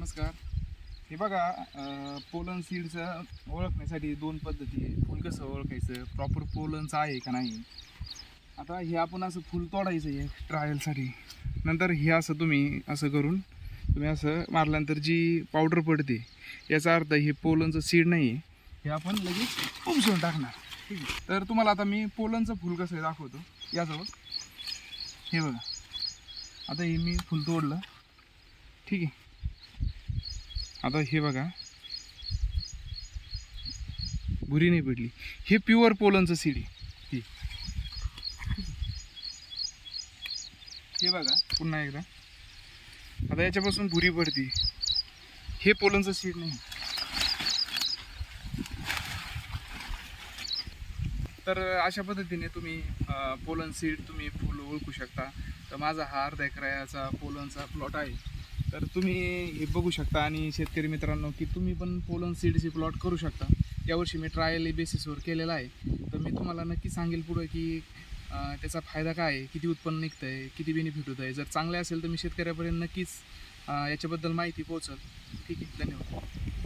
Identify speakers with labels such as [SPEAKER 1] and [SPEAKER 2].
[SPEAKER 1] नमस्कार. हे बघा पोलन सीडचं ओळखण्यासाठी दोन पद्धती आहे फुल कसं ओळखायचं? प्रॉपर पोलनचं आहे का नाही? आता हे आपण असं फुल तोडायचं आहे ट्रायलसाठी नंतर हे असं तुम्ही असं करून तुम्ही असं मारल्यानंतर जी पावडर पडते याचा अर्थ हे पोलनचं सीड नाही आहे. हे आपण लगेच उपसून टाकणार. ठीक आहे. तर तुम्हाला आता मी पोलनचं फुल कसं आहे दाखवतो. याजवळ. हे बघा. आता हे मी फुल तोडलं. ठीक आहे. आता हे बघा. भुरी नाही पडली. हे प्युअर पोलनचं सीड आहे. हे. बघा पुन्हा एकदा. आता याच्यापासून भुरी पडती. हे पोलनचं सीड नाही. तर अशा पद्धतीने तुम्ही पोलन सीड तुम्ही फुल ओळखू शकता. तर माझा हा अर्धा एकराचा पोलनचा प्लॉट आहे. तर तुम्ही हे बघू शकता आणि शेतकरी मित्रांनो की तुम्ही पण पोलन सीडचे प्लॉट करू शकता. यावर्षी मी ट्रायल बेसिसवर केलेला आहे. तर मी तुम्हाला नक्की सांगेल पुढं की त्याचा फायदा काय आहे? किती उत्पन्न निघतं आहे किती बेनिफिट होतं आहे जर चांगले असेल तर मी शेतकऱ्यापर्यंत नक्कीच याच्याबद्दल माहिती पोहोचल. ठीक आहे. धन्यवाद.